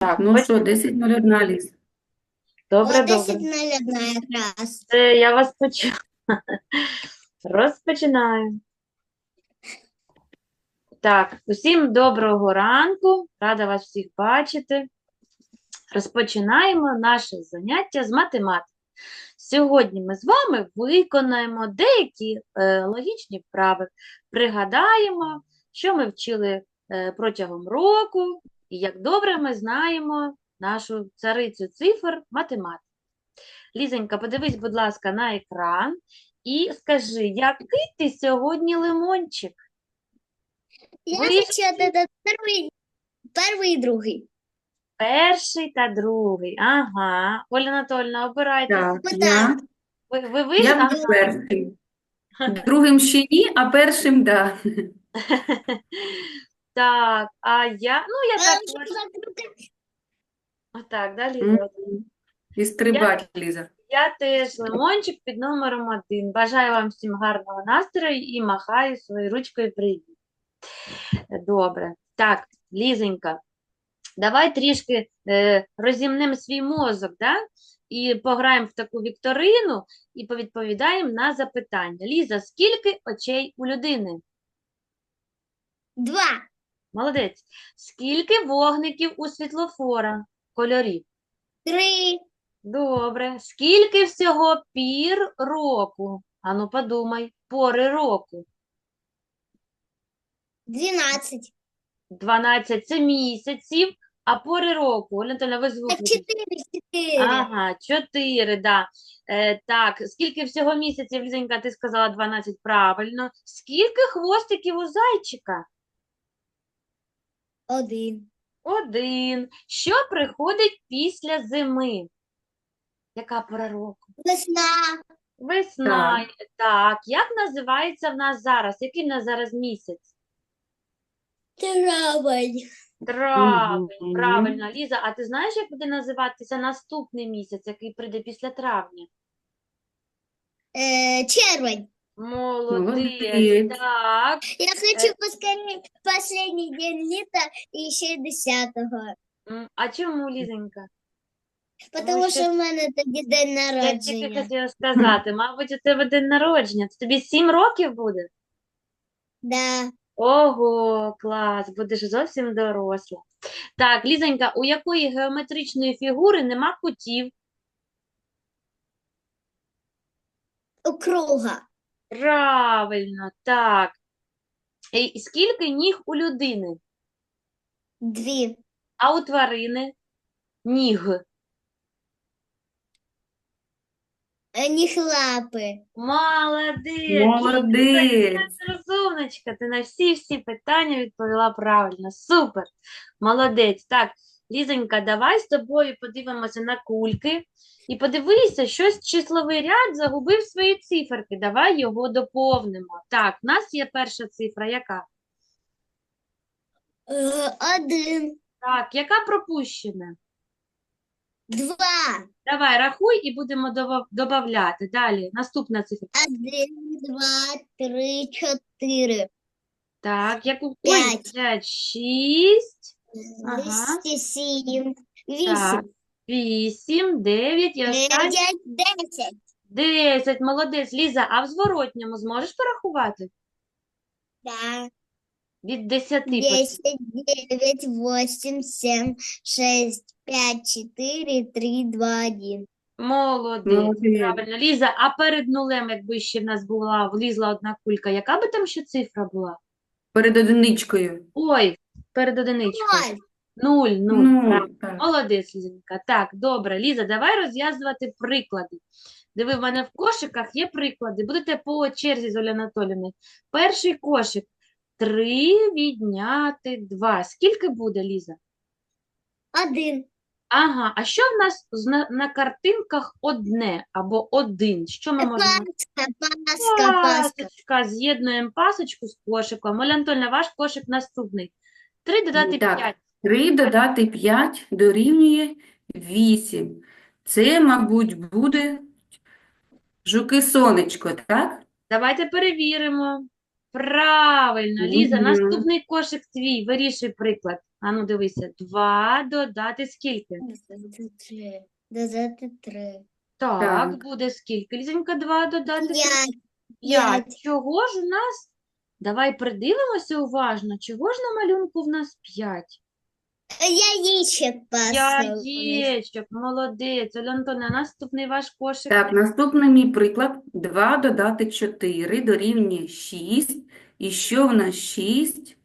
Так, ну що, 10.01, Ліз. Добре, 10 добре. на одна якраз. Це я вас почула. Розпочинаю. Так, усім доброго ранку. Рада вас всіх бачити. Розпочинаємо наше заняття з математики. Сьогодні ми з вами виконаємо деякі е, логічні вправи, пригадаємо, що ми вчили е, протягом року, і як добре ми знаємо нашу царицю цифр математики. Лізонька, подивись, будь ласка, на екран і скажи, який ти сьогодні лимончик? Я Ви хочу этот первый, первый и другий. Перший та другий. Ага. Оля Анатольовна, обирайте. Так, Ну, я, Ви, ви я виграли? буду першим. Другим ще ні, а першим – да. Так, а я, ну я так, отак, да, Ліза? І стрибать, Ліза. Я теж лимончик під номером один. Бажаю вам всім гарного настрою і махаю своєю ручкою привіт. Добре. Так, Лізенька, давай трішки е, розімнемо свій мозок, да? І пограємо в таку вікторину і повідповідаємо на запитання. Ліза, скільки очей у людини? Два. Молодець. Скільки вогників у світлофора? Кольорів? Три. Добре. Скільки всього пір року? Ану, подумай, пори року. Двенадцать. 12 – це місяців, а пори року. Анатольовна, ви звук четыре, четыре. Ага, 4, да. Е, так, скільки всього місяців, Лізенька, ти сказала 12, правильно. Скільки хвостиків у зайчика? Один. Один. Що приходить після зими? Яка пора року? Весна. Весна. Так. Як називається в нас зараз? Який в нас зараз місяць? Травень. Травень. Мгм. Правильно, Ліза, а ти знаєш, як буде називатися наступний місяць, який прийде після травня? Э, червень. Молодець. Молодець. Так. Я хочу поскорее последний день лета и еще десятого. М, А чому, Лізенька? Потому що- що в мене тоді день Я тільки народження. хотіла сказати, мабуть, у тебе день народження. Це тобі 7 років буде? Да. Ого, клас, будеш зовсім доросла. Так, Лізонька, у якої геометричної фігури нема кутів? У круга. Правильно, так. І скільки ніг у людини? Дві. А у тварини? Ніг. У них лапи. Молодець. Молодець. Ти розумничка, ти на всі-всі питання відповіла правильно. Супер. Молодець. Так, Лізонька, давай з тобою подивимося на кульки. І подивися, щось числовий ряд загубив свої циферки. Давай його доповнимо. Так, в нас є перша цифра. Яка? Е, Один. Так, яка пропущена? Два. Давай, рахуй і будемо добавляти. Далі, наступна цифра. Один, два, три, чотири. Так, яку? П'ять. п'ять, шість, Ага. Двісті сім. так, Вісім. вісім, дев'ять і останнє Дев'ять, десять. десять. Молодець, Ліза, а в зворотньому зможеш порахувати? Да. Від десяти. Десять, девять, восемь, семь, шесть, пять, четыре, три, два, один. Молодець, Молодець. правильно. Ліза, а перед нулем, якби ще в нас була, влізла одна кулька, яка би там ще цифра була? Перед одиничкою. Ой, перед одиничкою. Ноль. Нуль, нуль. Ну, так. Молодець, Лізенька. Так, добре. Ліза, давай розв'язувати приклади. Диви, в мене в кошиках є приклади. Будете по черзі з Олею Анатоліївною. Перший кошик. Три відняти два. Скільки буде, Ліза? Один. Ага, а що в нас з- на, на картинках одне або один? Що ми можемо? Паска, паска, паска. Пасочка. З'єднуємо пасочку з кошиком. Оля Анатольовна, ваш кошик наступний. Три додати Так. п'ять. 3 додати 5 дорівнює 8. Це, мабуть, буде жуки-сонечко, так? Давайте перевіримо. Правильно, Ліза, Мгм. наступний кошик твій, вирішуй приклад. Ану, дивися. 2 додати скільки? Додати три. Додати три. Так, Так. буде скільки? Лізенька, 2 додати? П'ять. 5. П'ять. Чого ж у нас? Давай придивимося уважно. Чого ж на малюнку в нас 5? Яєчок поставили. Яєчок, молодець. Оля наступний ваш кошик. Так, наступний мій приклад. 2 додати 4 дорівнює 6. І що в нас 6?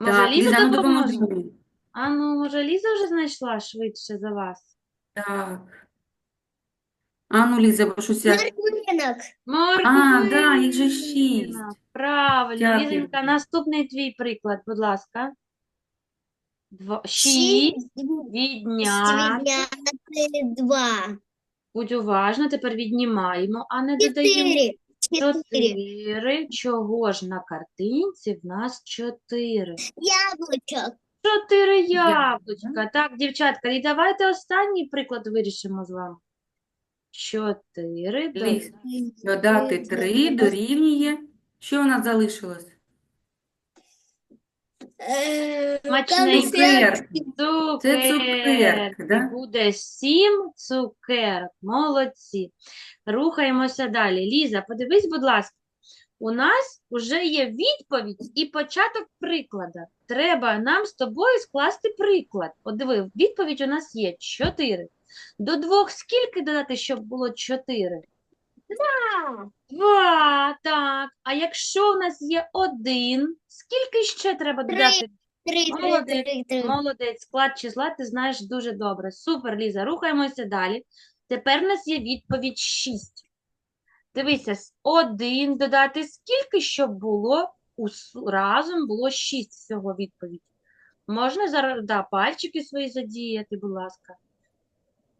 Може, Так, Ліза Ліза, ну допоможе? допоможи. А ну, може, Ліза вже знайшла швидше за вас? Так. А ну, Ліза, бо щось я... Морквинок. А, да, їх же. 6. Правильно, Дякую. Лізенька, наступний твій приклад, будь ласка. Два... Шість Шість. відняти. Два. Будь уважна, тепер віднімаємо, а не додаємо. Чотири. Чотири. Чотири. Чого ж на картинці в нас чотири? Яблучок. Чотири яблучка. Так, дівчатка, і давайте останній приклад вирішимо з вами. Чотири Ліз, додати 3 дорівнює... Що у нас залишилось? Е, Смачненько. Цукерки. Це Цукерки. да? Буде сім цукерок. Молодці. Рухаємося далі. Ліза, подивись, будь ласка. У нас вже є відповідь і початок приклада. Треба нам з тобою скласти приклад. От диви, відповідь у нас є 4. До двох скільки додати, щоб було 4? Два, так. А якщо у нас є один, скільки ще треба Три. додати? Три, три, Молодець, три, три. Молодець, склад числа ти знаєш дуже добре. Супер, Ліза, рухаємося далі. Тепер у нас є відповідь 6. Дивися, з 1 додати скільки, щоб було разом було 6 всього відповідь. Можна зараз да, пальчики свої задіяти, будь ласка.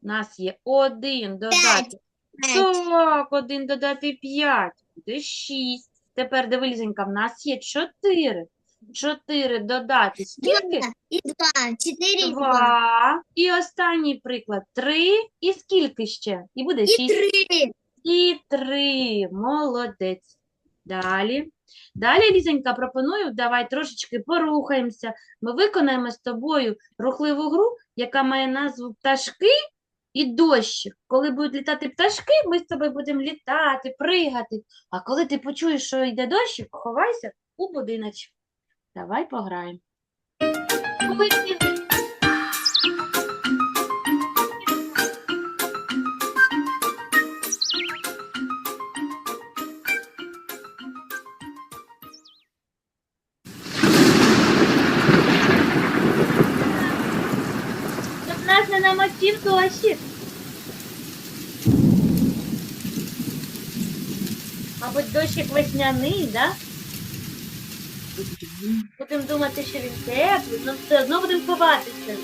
У нас є 1 додати. П'ять. Так, 1 додати 5 буде 6. Тепер диви, Лізенька, в нас є 4. 4 додати скільки? І два. Чотири і два. Два. І останній приклад. Три. І скільки ще? І буде І шість. три. І три. Молодець. Далі. Далі, Лізенька, пропоную, давай трошечки порухаємося. Ми виконаємо з тобою рухливу гру, яка має назву «Пташки і дощик». Коли будуть літати пташки, ми з тобою будемо літати, пригати. А коли ти почуєш, що йде дощик, ховайся у будиночок. Давай пограємо. Ой, мотив не. Мабуть, дощик весняний, да? Будемо думати, що він теплий, але все одно будемо ховатися.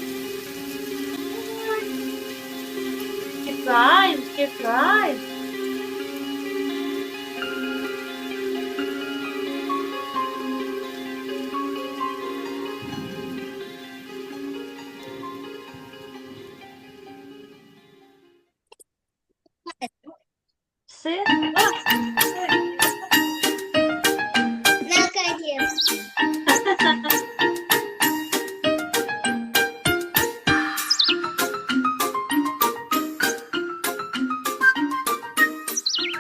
Чекаємо, чекаємо. Все?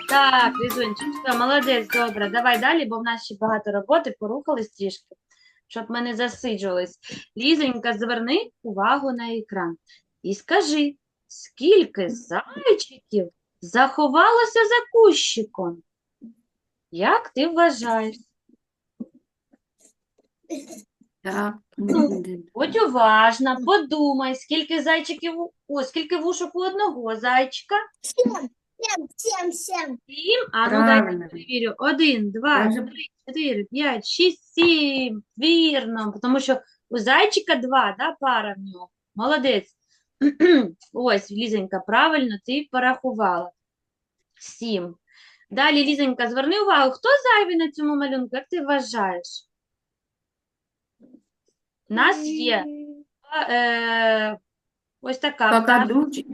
Так, Лізунчик, все, молодець, добре. Давай далі, бо в нас ще багато роботи, порухались трішки, щоб ми не засиджувались. Лізонька, зверни увагу на екран і скажи, скільки зайчиків заховалося за кущиком? Як ти вважаєш? Так. Будь уважна, подумай, скільки зайчиків, у- о, скільки вушок у одного зайчика? Семь. Семь, семь, семь. Сім, а ну дайте Правильно. перевірю. Один, два, Я три, чотири, п'ять, шість, сім. Вірно, тому що у зайчика два, да, пара в нього. Молодець. Ось, Лізенька, правильно, ти порахувала. Сім. Далі, Лізенька, зверни увагу, хто зайвий на цьому малюнку, як ти вважаєш? У нас є е, ось така. Какаду. чи-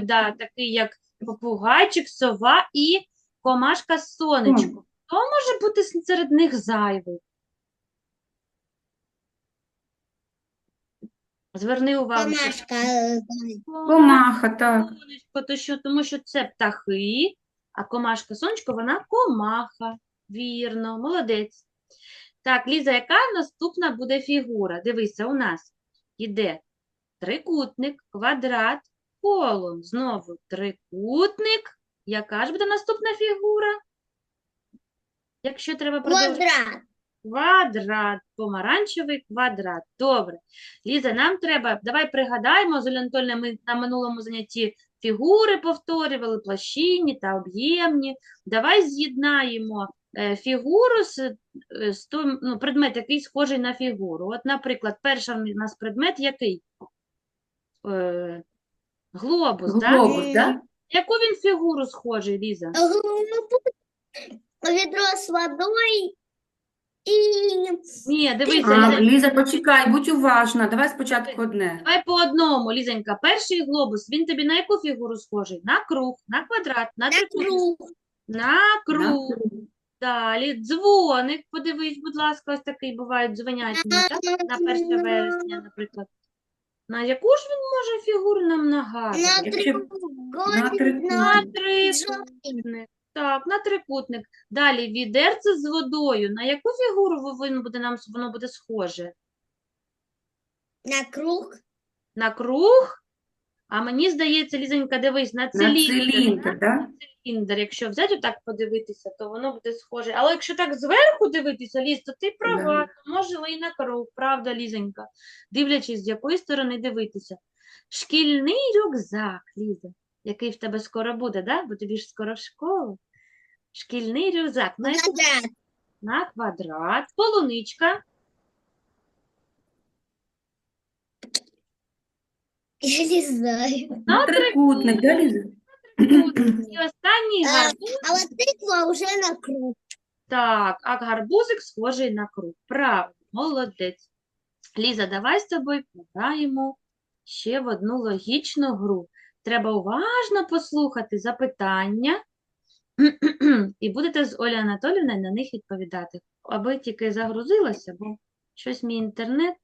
А, да, такий як попугайчик, сова і комашка сонечко. Хто може бути серед них зайвий? Зверни увагу, що Комашка. Комаха, так. Сонечко, то що, тому що це птахи, а комашка сонечко, вона комаха. Вірно, молодець. Так, Ліза, яка наступна буде фігура? Дивися, у нас іде трикутник, квадрат, коло. Знову трикутник. Яка ж буде наступна фігура? Якщо треба продовжити. Квадрат. Квадрат, помаранчевий квадрат. Добре. Ліза, нам треба, давай пригадаємо, з Олею ми на минулому занятті фігури повторювали, площинні та об'ємні. Давай з'єднаємо е, фігуру з, е, з тим, ну, предмет, який схожий на фігуру. От, наприклад, перший у нас предмет який? Е, глобус, так? Глобус, так? Яку він фігуру схожий, Ліза? Ведро с водой и Ні, дивися, А, Ліза, Ліза, почекай, будь уважна. Давай спочатку одне. Давай по одному, Лізонька. Перший глобус, він тобі на яку фігуру схожий? На круг, на квадрат, на на трикутник. круг. На круг. Далі дзвоник, подивись, будь ласка, ось такий бувають дзвонячні, так? На 1 вересня, наприклад. На яку ж він може фігуру нам На? Якщо- на треугольник, На трикутник. трикутник. Так, на трикутник. Далі відерце з водою. На яку фігуру він буде нам воно буде схоже? на круг. На круг? А мені здається, Лізонька, дивись, на На циліндр. циліндр, так? циліндр. Якщо взяти отак подивитися, то воно буде схоже. Але якщо так зверху дивитися, Ліз, то ти права, то може і на круг, правда, Лізонька? Дивлячись, з якої сторони дивитися. Шкільний рюкзак, Ліза, який в тебе скоро буде, да? Бо тобі ж скоро в школу. Шкільний рюкзак. На, Квадрат. на квадрат, полуничка. Я не знаю. На трикутник, да, Ліза? І останній А, гарбуз. а вот тыква уже на круг. Так, а гарбузик схожий на круг. Правильно, молодець. Ліза, давай з тобою пограємо ще в одну логічну гру. Треба уважно послухати запитання, і будете з Олею Анатоліївною на них відповідати. Аби тільки загрузилася, бо щось мій інтернет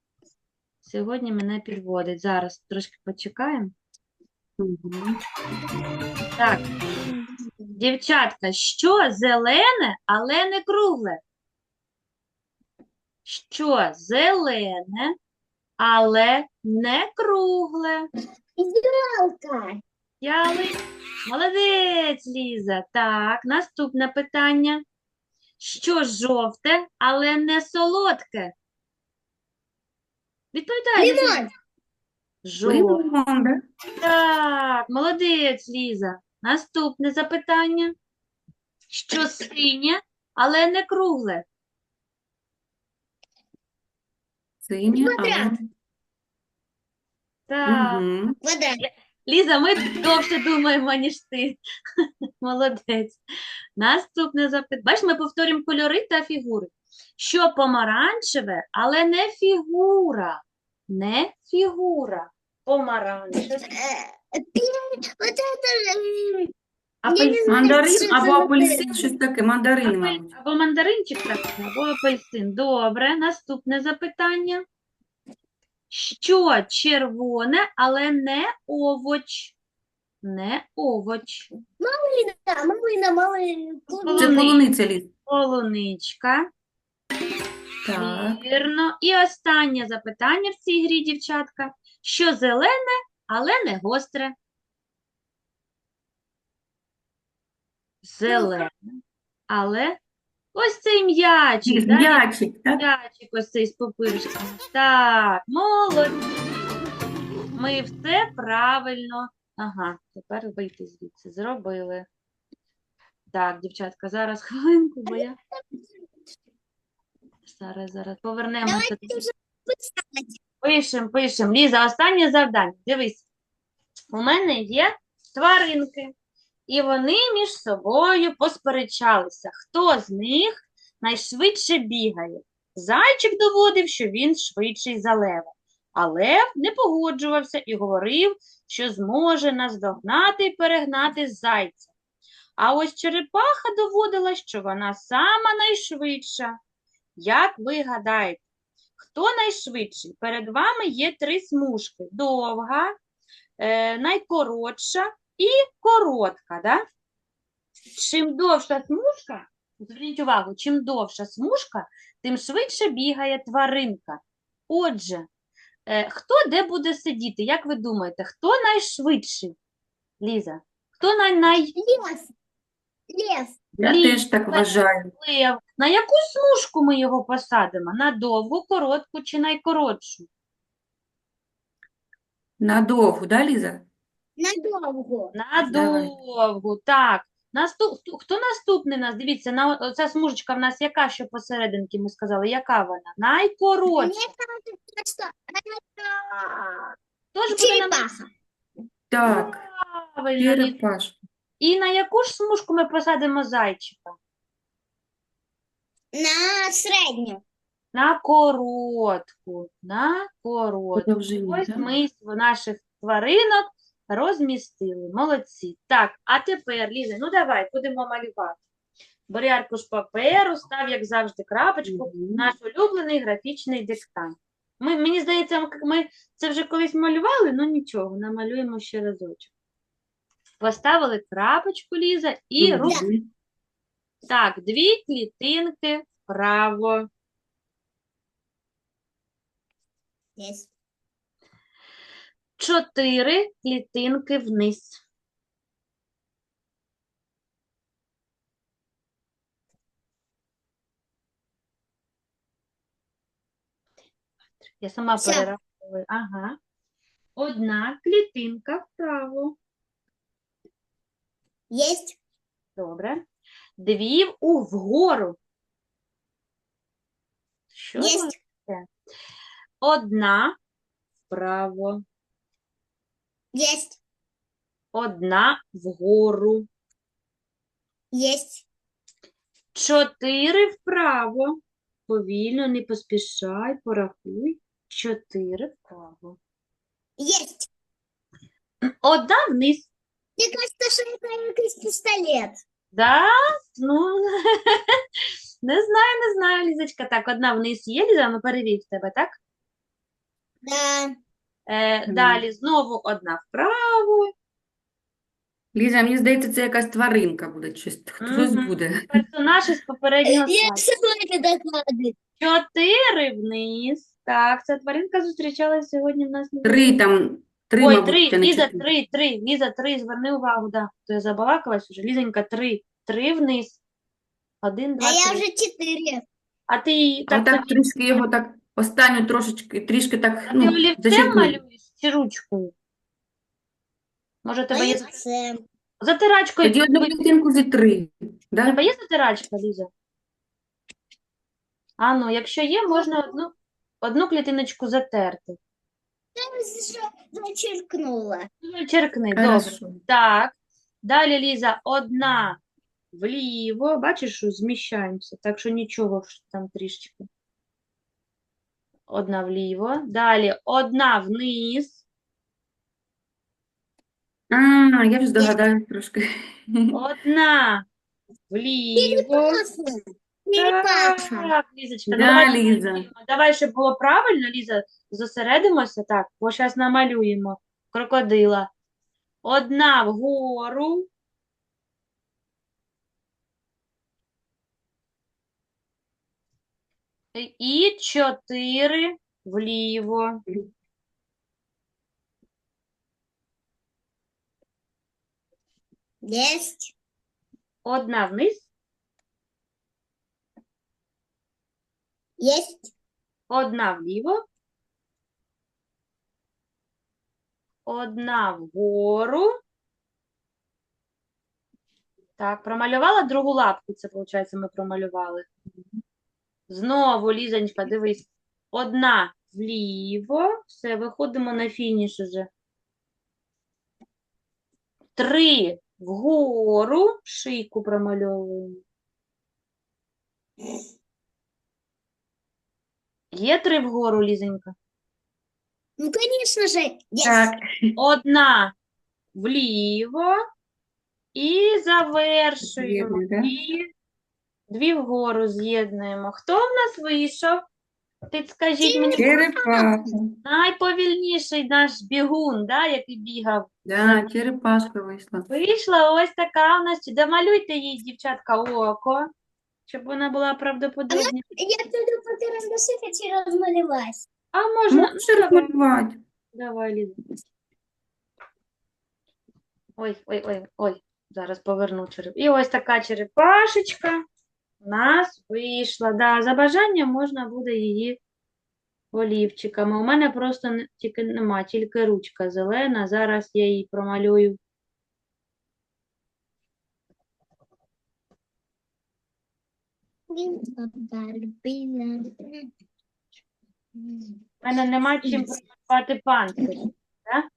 сьогодні мене підводить. Зараз трошки почекаємо. Так, дівчатка, що зелене, але не кругле? Що зелене, але не кругле? Ялка. Яли... Молодець, Ліза. Так, наступне питання. Що жовте, але не солодке? Відповідай. Ліза. Лимон. Жовте. Так, молодець, Ліза. Наступне запитання. Що синє, але не кругле? Синє, але... Так. Квадрат. Ліза, ми довше думаємо, ніж ти. Молодець. Наступне запитання. Бачиш, ми повторюємо кольори та фігури. Що помаранчеве, але не фігура. Не фігура. Помаранчеве. Пе- Вот это же, м, Апель- Я не знаю, Мандарин або апельсин, щось таке. Мандарин, мабуть. Або мандаринчик, так, або апельсин. Добре. Наступне запитання. Що червоне, але не овоч? Не овоч. малина, малина, малина. Це Полуниця. Ліз. Полуничка. Так. Вірно. І останнє запитання в цій грі, дівчатка. Що зелене, але не гостре? Зелене, але ось цей м'ячик, да? М'ячик, так? М'ячик ось цей з пупирчиками. Так, молодці. Ми все правильно. Ага, тепер вийти звідси. Зробили. Так, дівчатка, зараз хвилинку, бо я. Зараз, зараз повернемося. Давайте вже писати. Пишем, пишем. Ліза, останнє завдання. Дивись. У мене є тваринки, і вони між собою посперечалися. Хто з них найшвидше бігає? Зайчик доводив, що він швидший за лева. А лев не погоджувався і говорив, що зможе наздогнати і перегнати зайця. А ось черепаха доводила, що вона сама найшвидша. Як ви гадаєте, Хто найшвидший? Перед вами є три смужки: довга, е, найкоротша і коротка. Да? Чим довша смужка, зверніть увагу, чим довша смужка, тим швидше бігає тваринка. Отже, е, хто де буде сидіти? Як ви думаєте, хто найшвидший? Ліза, хто най, най... Лес. Лес. Я Лі- теж так вважаю. Лев. На яку смужку ми його посадимо? На довгу, коротку чи найкоротшу? Надовго, да, Ліза? Надолго. На Давай. довгу, так. Наступ... Хто, наступний у нас? Дивіться, на... ця смужечка в нас яка, що посерединки ми сказали, яка вона? Найкоротша. Хто ж буде нам черепаха. Так, правильно, Ліза? черепашка. І на яку ж смужку ми посадимо зайчика? На среднюю. На коротку, на коротку. Подовжені, Ось ми з наших тваринок Розмістили. Молодці. Так, а тепер, Ліза, ну давай, будемо малювати. Бери аркуш паперу, став, як завжди, крапочку, mm -hmm. наш улюблений графічний диктант. Ми, Мені здається, ми це вже колись малювали, але нічого, намалюємо ще разочок. Поставили крапочку, Ліза, і mm -hmm. руки. Так, дві клітинки вправо. Yes. Чотири клітинки вниз. Я сама Все. перераховую. Ага. Одна клітинка вправо. Єсть. Добре. Дві у вгору. Що Єсть. Одна вправо. Есть. Одна вгору. Есть. Чотири вправо. Повільно, не поспішай, порахуй. Чотири вправо. Есть. Одна вниз. Мне кажется, что это якийсь пистолет. Да? Ну, не знаю, не знаю, Лізочка. Так, одна вниз є, Ліза, ну перевір в тебе, так? Да. Е, далі знову одна вправо. Ліза, мені здається, це якась тваринка буде. Щось, хтось Мгм. буде. Персонаж із попереднього слайду. Чотири вниз. Так, ця тваринка зустрічалася сьогодні в нас. на Три там, три, Ой, мабуть, три, а не Ліза, чотири. три, три, Ліза, три, зверни увагу, да. То я забалакалась уже. Лізонька, три, три вниз. Один, два, А я три. уже четыре. А ти її А так, так трішки його так, останню трошечки, трішки так, а ти ну, олівцем зачерпнув. малюєш чи ручкою? Може, тебе є затирачкою? Тоді одну клітинку зі три. У Да? тебе є затирачка, Ліза? А ну, якщо є, можна одну, одну клітиночку затерти. Зачеркнула. Ну, Черкни, добре. Хорошо. Так. Далі, Ліза, одна вліво. Бачиш, що зміщаємося, так що нічого що там трішечки. Одна вліво. Далі одна вниз. А, я вже здогадаюсь трошки. Одна вліво. Так, Лізочка, Да, давай Ліза. Давай, щоб було правильно, Ліза, зосередимося. Так, бо зараз намалюємо крокодила. Одна вгору. І чотири вліво. Есть. Одна вниз, Есть. одна вліво. Одна вгору. Так, промалювала другу лапку, це, виходить, ми промалювали. Знову, Лізонька, дивись. Одна вліво. Все, виходимо на фініш уже. Три вгору. Шийку промальовуємо. Є три вгору, Лізонька? Ну, конечно же, есть. Так, Одна вліво і завершуємо. З'єднуй, да? І дві вгору з'єднуємо. Хто в нас вийшов? Підскажіть мені, Черепаха. найповільніший наш бігун, да, який бігав. Да, черепашка вийшла. Вийшла ось така у нас. Домалюйте їй, дівчатка, око, щоб вона була правдоподобна. Я піду по карандаші, хочу розмалювати. А можна, Можеш розмалювати. Давай, Ліза. Ой, ой, ой, ой. Зараз поверну череп. І ось така черепашечка у нас вийшла. Да, за бажанням можна буде її олівчиками. У мене просто не- тільки нема, тільки ручка зелена. Зараз я її промалюю. У мене нема чим промалювати панцир. Да?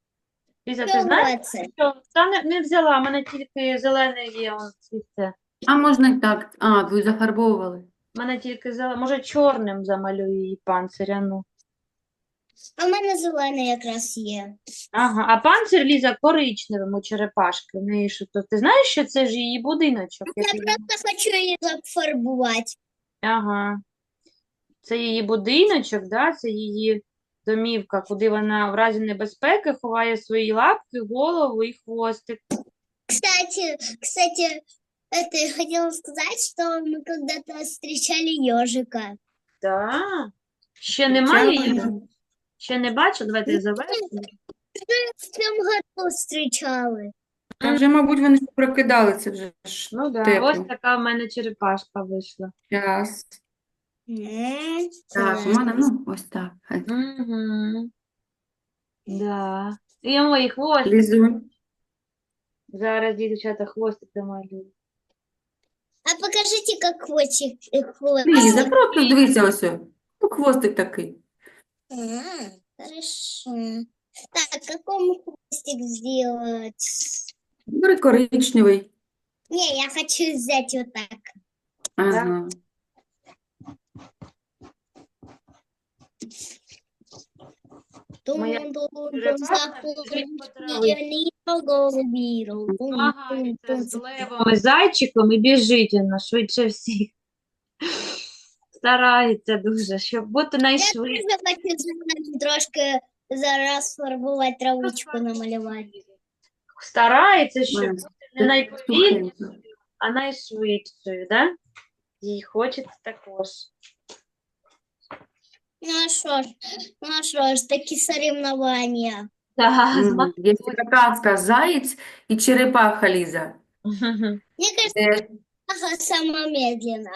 Ліза, ти знаєш, що? Та не, не взяла, у мене тільки зелене є. Це. А можна і так. А, ви зафарбовували. У мене тільки зелене. Може, чорним замалюю її панциря, ну. А в мене зелений якраз є. Ага, а панцир Ліза коричневим у черепашки. В неї що то. Ти знаєш, що це ж її будиночок? Я який- просто хочу її зафарбувати. Ага. Це її будиночок, да? Це її домівка, куди вона в разі небезпеки ховає свої лапки, голову і хвостик. Кстати, кстати, это я хотела сказать, что мы когда-то встречали ежика. Да. Ще немає її? Ще не бачу? Давайте я завершу. В цьому году встречали. Та вже, мабуть, вони ж прокидалися вже ж. Ну да, Тепло. ось така в мене черепашка вийшла. Час. Так, у мене, ну, ось так. Хай. Угу. Да. І мої хвостик. Лізунь. Зараз дівчата хвостик домалюють. А покажите, как хвостик. э. Ліза, просто дивися ось. Ну, хвостик такий. А, хорошо. Так, какому хвостик сделать? Бери коричневий. Не, я хочу взять вот так. Ага. Моя Тун-тун-тун, черепаха заходить біжить Змагається з левом і зайчиком і біжить вона швидше всіх. Старається дуже, щоб бути Я найшвидше. тоже хочу трошки зараз фарбувати травичку намалювати. Старається, щоб бути не найповільнішою, а найшвидшою, да? Їй хочеться також. Ну а що ж, ну а що ж, такі соревновання. Зма- Є така казка «Заєць і черепаха Ліза». Мне кажется, ага, сама медленно.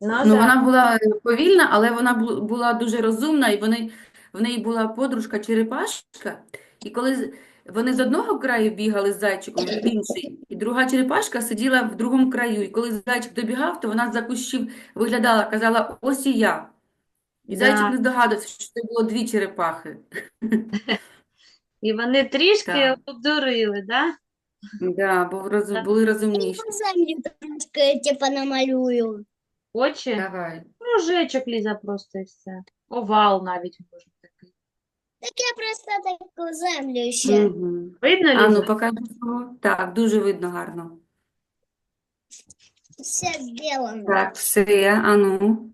Ну, ну, да. вона була повільна, але вона бу- була дуже розумна, і вони, в неї була подружка черепашка, і коли з- вони з одного краю бігали з зайчиком в інший, і друга черепашка сиділа в другому краю, і коли зайчик добігав, то вона з-за кущів виглядала, казала «Ось і я». І зайчик Да. не здогадувався, що це було дві черепахи. І вони трішки Так. обдурили, да? Да, бо роз- Так. були розумніші. Землю трошки типа намалюю. Очі. Давай. Кружечок, Ліза, просто і все. Овал навіть можна такий. Так я просто таку землю ще. Мгм. Видно, А Ліза? ну, покажи свого. Так, дуже видно гарно. Все сделано. Так, все, а ну.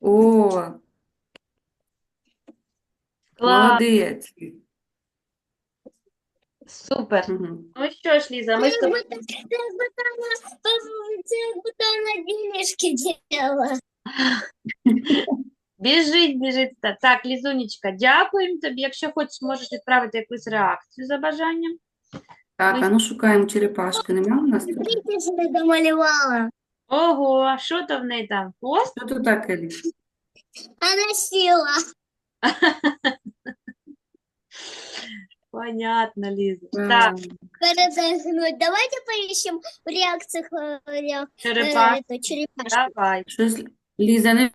О, Клас, молодець. Супер. Мгм. Ну що ж, Ліза, ми з тобою денежки делала. біжить, біжить. Так, Лізунечка, дякуємо тобі. Якщо хочеш, можеш відправити якусь реакцію за бажанням. Так, а ну шукаємо черепашки. Нема у нас тут? Я? Ого, що то в неї там? Хвост? Що тут таке? Ліз? Она села. Понятно, Ліза. Так, Так, Передохнуть. Давайте поищем в реакциях э, ре- э, черепашка, эту черепашку. давай. Щось, Ліза, не